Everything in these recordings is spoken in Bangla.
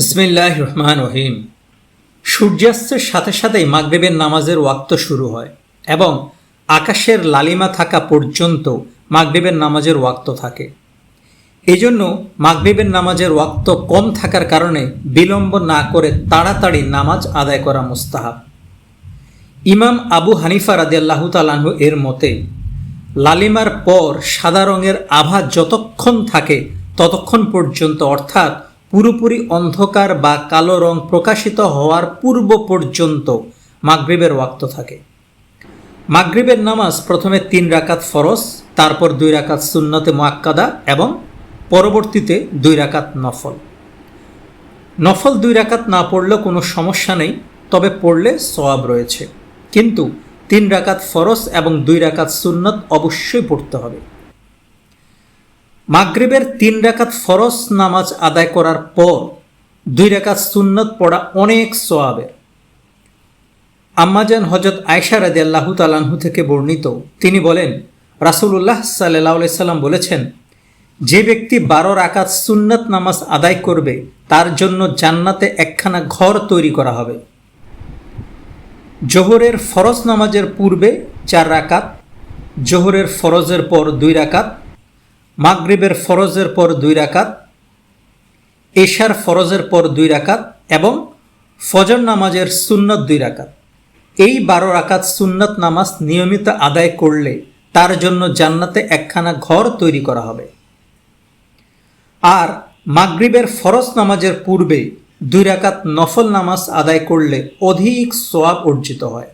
বিসমিল্লাহ রহমান রহিম সূর্যাস্তের সাথে সাথেই মাগরিবের নামাজের ওয়াক্ত শুরু হয় এবং আকাশের লালিমা থাকা পর্যন্ত মাগরিবের নামাজের ওয়াক্ত থাকে। এজন্য মাগরিবের নামাজের ওয়াক্ত কম থাকার কারণে বিলম্ব না করে তাড়াতাড়ি নামাজ আদায় করা মুস্তাহাব। ইমাম আবু হানিফা রাদিয়াল্লাহু তালাহু এর মতে, লালিমার পর সাদা রঙের আভা যতক্ষণ থাকে ততক্ষণ পর্যন্ত অর্থাৎ পুরোপুরি অন্ধকার বা কালো রং প্রকাশিত হওয়ার পূর্ব পর্যন্ত মাগরিবের ওয়াক্ত থাকে। মাগরিবের নামাজ প্রথমে তিন রাকাত ফরজ, তারপর দুই রাকাত সুন্নতে মোয়াক্কাদা এবং পরবর্তীতে দুই রাকাত নফল। নফল দুই রাকাত না পড়লেও কোনো সমস্যা নেই, তবে পড়লে সওয়াব রয়েছে। কিন্তু তিন রাকাত ফরজ এবং দুই রাকাত সুন্নত অবশ্যই পড়তে হবে। মাগরিবের তিন রাকাত ফরজ নামাজ আদায় করার পর দুই রাকাত সুন্নত পড়া অনেক সোয়াবের আম্মাজান হজরত আয়সা রাজি আল্লাহু তালাহু থেকে বর্ণিত, তিনি বলেন রাসুল্লাহ সাল্লাহ সাল্লাম বলেছেন, যে ব্যক্তি বারো রাকাত সুন্নত নামাজ আদায় করবে, তার জন্য জান্নাতে একখানা ঘর তৈরি করা হবে। জোহরের ফরজ নামাজের পূর্বে চার রাকাত জোহরের ফরজের পর দুই রাকাত মাগরিবের ফরজের পর দুই রাকাত, এশার ফরজের পর দুই রাকাত এবং ফজর নামাজের সুন্নত দুই রাকাত। এই বারো রাকাত সুন্নত নামাজ নিয়মিত আদায় করলে তার জন্য জান্নাতে একখানা ঘর তৈরি করা হবে। আর মাগরিবের ফরজ নামাজের পূর্বে দুই রাকাত নফল নামাজ আদায় করলে অধিক সোয়াব অর্জিত হয়।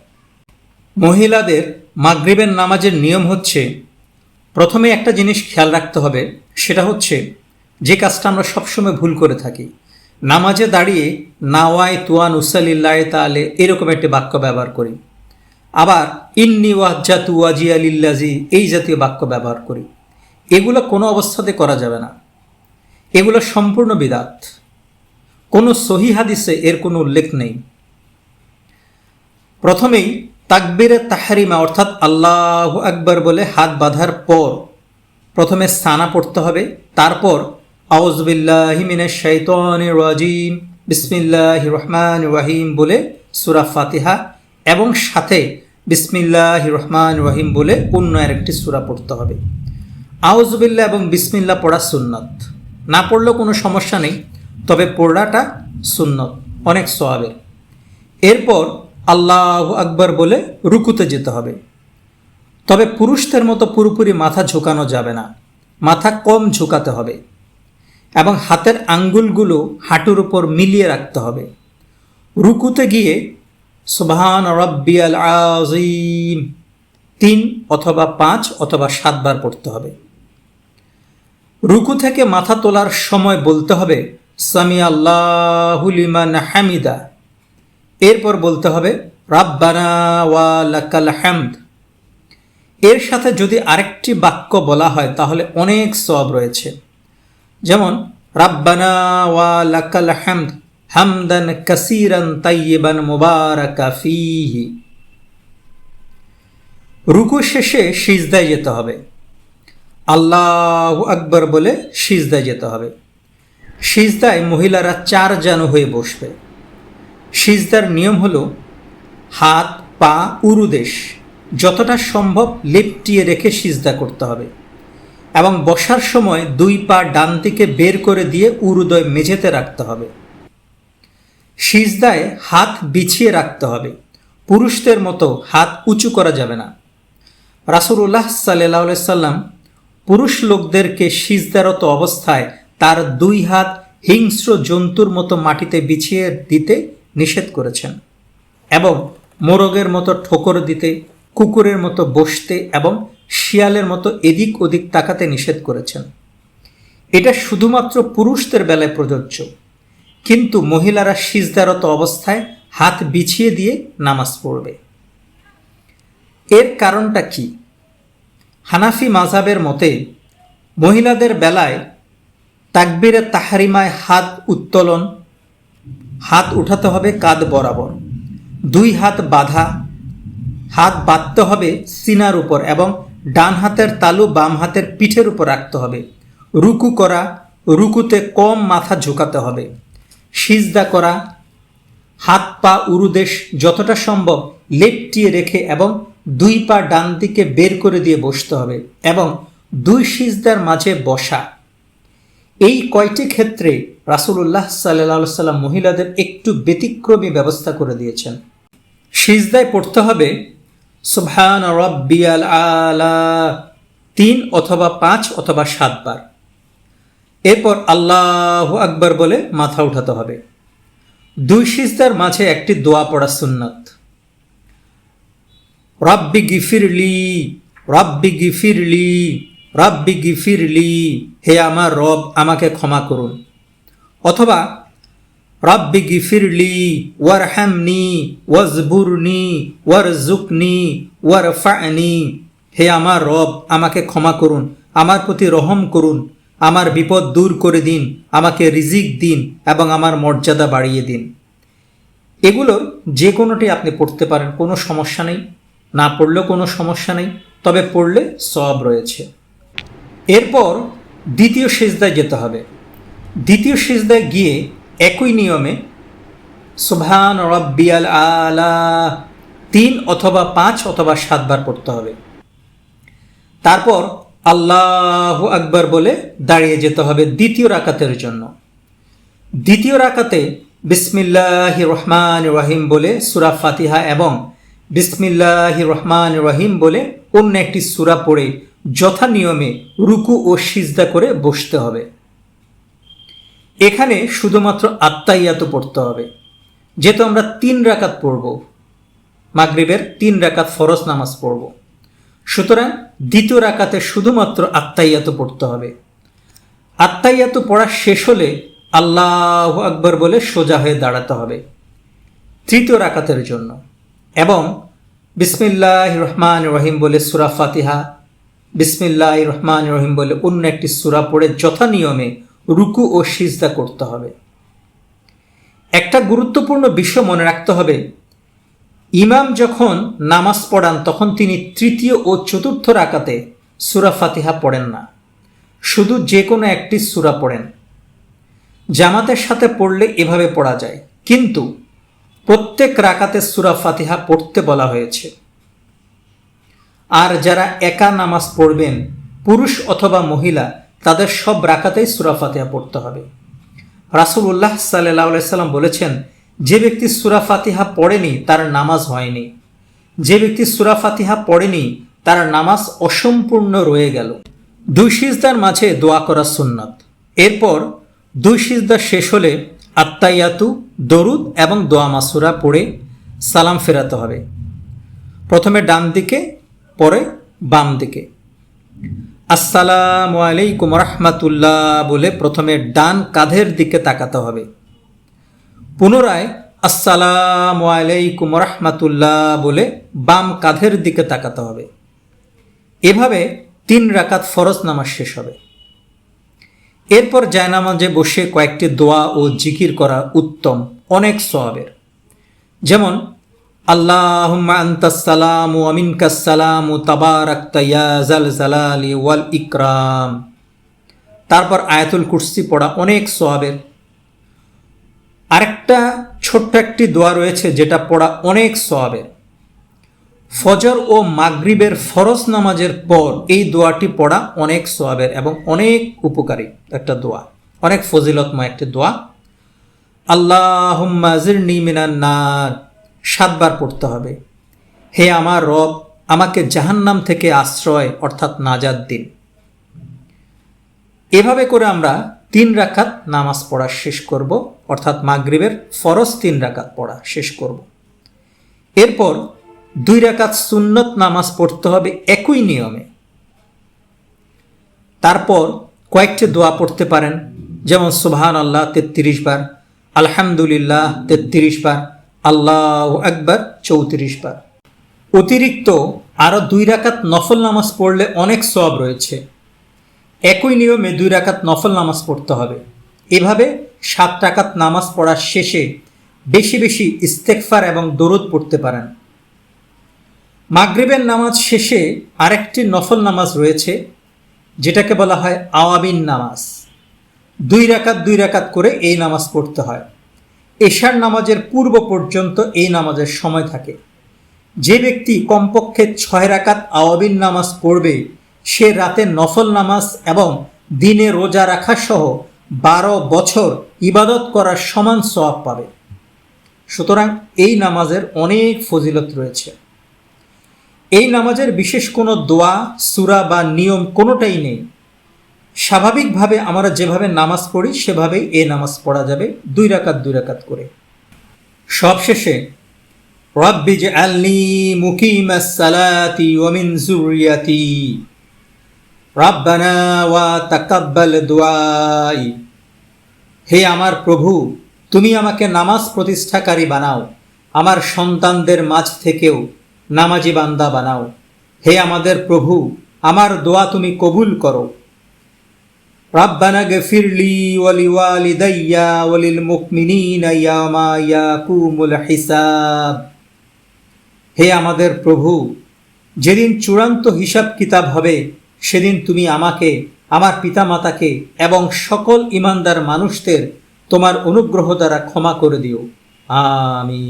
মহিলাদের মাগরিবের নামাজের নিয়ম হচ্ছে প্রথমে একটা জিনিস খেয়াল রাখতে হবে, সেটা হচ্ছে যে কাজটা আমরা সবসময় ভুল করে থাকি। নামাজে দাঁড়িয়ে নাওয়াই তুয়ান উসালিল্লাহ তালে এরকম একটি বাক্য ব্যবহার করি। আবার ইন্নি ওয়াজ্জাতু ওয়াজি আলিল্লাজি এই জাতীয় বাক্য ব্যবহার করি। এগুলো কোনো অবস্থাতে করা যাবে না। এগুলো সম্পূর্ণ বিদাত। কোনো সহি হাদিসে এর কোনো উল্লেখ নেই। প্রথমেই তাকবিরে তাহারিমা, অর্থাৎ আল্লাহ আকবর বলে হাত বাঁধার পর প্রথমে সানা পড়তে হবে, তারপর আউজবিল্লাহিমিনের শৈতন রাজিম বিসমিল্লাহ রহমান রাহিম বলে সুরা ফাতিহা এবং সাথে বিসমিল্লাহ রহমান রহিম বলে অন্য আরেকটি সুরা পড়তে হবে। আউজবিল্লা এবং বিসমিল্লা পড়া সুন্নত। না পড়লেও কোনো সমস্যা নেই, তবে পড়াটা সুন্নত, অনেক সোয়াবের এরপর আল্লাহ আকবর বলে রুকুতে যেতে হবে। তবে পুরুষদের মতো পুরোপুরি মাথা ঝুঁকানো যাবে না। মাথা কম ঝুঁকাতে হবে এবং হাতের আঙ্গুলগুলো হাঁটুর উপর মিলিয়ে রাখতে হবে। রুকুতে গিয়ে সুবহান রব্বিয়াল আজিম তিন অথবা পাঁচ অথবা সাতবার পড়তে হবে। রুকু থেকে মাথা তোলার সময় বলতে হবে সামি আল্লাহুলিমান হামিদা। এরপর বলতে হবে, রাব্বানা ওয়া লাকাল হামদ। এর সাথে যদি আরেকটি বাক্য বলা হয়, তাহলে অনেক সব রয়েছে। যেমন, রাব্বানা ওয়া লাকাল হামদ হামদান কাসিরান তাইয়িবান মুবারাকা ফিহি। রুকু শেষে সিজদায় যেতে হবে। আল্লাহ আকবর বলে সিজদায় যেতে হবে। সিজদায় মহিলারা চার হয়ে বসবে। সিজদার নিয়ম হলো হাত, পা, উরুদেশ যতটা সম্ভব লেপটিয়ে রেখে সিজদা করতে হবে এবং বসার সময় দুই পা ডান দিকে বের করে দিয়ে উরুদয় মেঝেতে রাখতে হবে। সিজদায় হাত বিছিয়ে রাখতে হবে। পুরুষদের মতো হাত উঁচু করা যাবে না। রাসুল্লাহ সাল্লাহ সাল্লাম পুরুষ লোকদেরকে সিজদারত অবস্থায় তার দুই হাত হিংস্র জন্তুর মতো মাটিতে বিছিয়ে দিতে নিষেধ করেছেন এবং মোরগের মতো ঠোকর দিতে, কুকুরের মতো বসতে এবং শিয়ালের মতো এদিক ওদিক তাকাতে নিষেধ করেছেন। এটা শুধুমাত্র পুরুষদের বেলায় প্রযোজ্য। কিন্তু মহিলারা সিজদারত অবস্থায় হাত বিছিয়ে দিয়ে নামাজ পড়বে। এর কারণটা কি? হানাফি মাঝাবের মতে, মহিলাদের বেলায় তাকবিরে তাহারিমায় হাত উত্তোলন হাত উঠাতে হবে কাঁধ বরাবর। দুই হাত বাঁধা, হাত বাঁধতে হবে সিনার উপর এবং ডান হাতের তালু বাম হাতের পিঠের উপর রাখতে হবে। রুকু করা, রুকুতে কম মাথা ঝুঁকাতে হবে। সিজদা করা, হাত পা উরুদেশ যতটা সম্ভব লেপটিয়ে রেখে এবং দুই পা ডান দিকে বের করে দিয়ে বসতে হবে এবং দুই সিজদার মাঝে বসা। এই কয়টি ক্ষেত্রে রাসূলুল্লাহ সাল্লাহ সাল্লাম মহিলাদের একটু ব্যতিক্রমী ব্যবস্থা করে দিয়েছেন। সিজদায় পড়তে হবে, সুবহান রব্বিয়াল আলা, তিন অথবা পাঁচ অথবা সাতবার এরপর আল্লাহ আকবার বলে মাথা উঠাতে হবে। দুই সিজদার মাঝে একটি দোয়া পড়া সুন্নাত। রব্বি গিফিরলি রব্বি গিফিরলি রব্বি গিফিরলি, হে আমার রব, আমাকে ক্ষমা করুন। অথবা, রব্বি গিফিরলি ওয়ার হ্যামনি ওয়াজবুরনি ওয়ার জুকনি ওয়ার ফানি হে আমার রব, আমাকে ক্ষমা করুন, আমার প্রতি রহম করুন, আমার বিপদ দূর করে দিন, আমাকে রিজিক দিন এবং আমার মর্যাদা বাড়িয়ে দিন। এগুলোর যে কোনোটি আপনি পড়তে পারেন, কোনো সমস্যা নেই। না পড়লেও কোনো সমস্যা নেই, তবে পড়লে সব রয়েছে। এরপর দ্বিতীয় সেজদায় যেতে হবে। দ্বিতীয় সেজদায় গিয়ে একই নিয়মে সুবহান রব্বিয়াল আলা, তিন অথবা পাঁচ অথবা সাতবার পড়তে হবে। তারপর আল্লাহ আকবার বলে দাঁড়িয়ে যেতে হবে দ্বিতীয় রাকাতের জন্য। দ্বিতীয় রাকাতে বিসমিল্লাহ রহমান রহিম বলে সুরা ফাতিহা এবং বিসমিল্লাহ রহমান রহিম বলে অন্য একটি সুরা পড়ে যথা নিয়মে রুকু ও সিজদা করে বসতে হবে। এখানে শুধুমাত্র আত্মাইয়াত পড়তে হবে। যেহেতু আমরা তিন রাকাত পড়ব, মাগরিবের তিন রাকাত ফরজ নামাজ পড়ব। সুতরাং দ্বিতীয় রাকাতে শুধুমাত্র আত্মাইয়াত পড়তে হবে। আত্মাইয়াত পড়া শেষ হলে আল্লাহ আকবর বলে সোজা হয়ে দাঁড়াতে হবে তৃতীয় রাকাতের জন্য। এবং বিসমিল্লাহ রহমান রহিম বলে সুরা ফাতিহা বিসমিল্লাহ রহমান রহিম বলে অন্য একটি সুরা পড়ে যথা নিয়মে রুকু ও সিজদা করতে হবে। একটা গুরুত্বপূর্ণ বিষয় মনে রাখতে হবে, ইমাম যখন নামাজ পড়ান, তখন তিনি তৃতীয় ও চতুর্থ রাকাতে সুরা ফাতিহা পড়েন না। শুধু যে কোনো একটি সুরা পড়েন। জামাতের সাথে পড়লে এভাবে পড়া যায়। কিন্তু প্রত্যেক রাকাতে সুরা ফাতিহা পড়তে বলা হয়েছে। আর যারা একা নামাজ পড়বেন, পুরুষ অথবা মহিলা তাদের সব রাকাতেই সুরা ফাতিহা পড়তে হবে। রাসুল্লাহ সাল্লাহ সাল্লাম বলেছেন, যে ব্যক্তি সুরা ফাতিহা পড়েনি, তার নামাজ হয়নি। যে ব্যক্তি সুরা ফাতিহা পড়েনি, তার নামাজ অসম্পূর্ণ রয়ে গেল। দুই সিজদার মাঝে দোয়া করা সুন্নত। এরপর দুই সিজদা শেষ হলে আত্মাইয়াতু দরুদ এবং দোয়া মাসুরা পড়ে সালাম ফেরাতে হবে। প্রথমে ডান দিকে, পরে বাম দিকে। আসসালামু আলাইকুম রহমাতুল্লাহ বলে প্রথমে ডান কাঁধের দিকে তাকাতে হবে। পুনরায় আসসালামু আলাইকুম রহমাতুল্লাহ বলে বাম কাঁধের দিকে তাকাতে হবে। এভাবে তিন রাকাত ফরজ নামাজ শেষ হবে। এরপর জায়নামাজে বসে কয়েকটি দোয়া ও জিকির করা উত্তম, অনেক সওয়াবের। যেমন ইকরাম। তারপর আয়াতুল কুরসি পড়া অনেক সোয়াবের আরেকটা ছোট্ট একটি দোয়া রয়েছে যেটা পড়া অনেক সোয়াবের ফজর ও মাগরিবের ফরজ নামাজের পর এই দোয়াটি পড়া অনেক সোয়াবের এবং অনেক উপকারী একটা দোয়া, অনেক ফজিলতময় একটি দোয়া। আল্লাহ নার। সাতবার পড়তে হবে। হে আমার রব, আমাকে জাহান্নাম থেকে আশ্রয়, অর্থাৎ নাজাদ দিন। এভাবে করে আমরা তিন রাকাত নামাজ পড়া শেষ করব, অর্থাৎ মাগরিবের ফরজ তিন রাকাত পড়া শেষ করব। এরপর দুই রাকাত সুন্নত নামাজ পড়তে হবে একই নিয়মে। তারপর কয়েকটি দোয়া পড়তে পারেন, যেমন সুবহান আল্লাহ তেত্রিশ বার, আলহামদুলিল্লাহ তেত্রিশ বার আল্লাহ একবার চৌত্রিশ বার। অতিরিক্ত আরও দুই রাকাত নফল নামাজ পড়লে অনেক সব রয়েছে। একই নিয়মে দুই রাকাত নফল নামাজ পড়তে হবে। এভাবে সাত রাকাত নামাজ পড়ার শেষে বেশি বেশি ইস্তেকফার এবং দরুদ পড়তে পারেন। মাগরিবের নামাজ শেষে আরেকটি নফল নামাজ রয়েছে, যেটাকে বলা হয় আওয়াবিন নামাজ। দুই রাকাত দুই রাকাত করে এই নামাজ পড়তে হয়। এশার নামাজের পূর্ব পর্যন্ত এই নামাজের সময় থাকে। যে ব্যক্তি কমপক্ষে ছয় রাকাত আওয়াবিন নামাজ পড়বে, সে রাতে নফল নামাজ এবং দিনে রোজা রাখা সহ বারো বছর ইবাদত করার সমান সওয়াব পাবে। সুতরাং এই নামাজের অনেক ফজিলত রয়েছে। এই নামাজের বিশেষ কোনো দোয়া, সুরা বা নিয়ম কোনোটাই নেই। স্বাভাবিকভাবে আমরা যেভাবে নামাজ পড়ি, সেভাবেই এই নামাজ পড়া যাবে, দুই রাকাত দুই রাকাত করে। সবশেষে, রব্বি যে আলনি মুকিম সালাতি ওমিন জুরিয়াতি রাব্বানা ওয়া তাকাব্বাল দুআই। হে আমার প্রভু, তুমি আমাকে নামাজ প্রতিষ্ঠাকারী বানাও। আমার সন্তানদের মাঝ থেকেও নামাজি বান্দা বানাও। হে আমাদের প্রভু, আমার দোয়া তুমি কবুল করো। গফিরলি ওয়ালি ওয়ালিদাইয়া ওয়ালিল মুকমিনিনা ইয়ামা ইয়াকুমুল হিসাব। হে আমাদের প্রভু, যেদিন চূড়ান্ত হিসাব কিতাব হবে, সেদিন তুমি আমাকে, আমার পিতামাতাকে এবং সকল ইমানদার মানুষদের তোমার অনুগ্রহ দ্বারা ক্ষমা করে দিও। আমি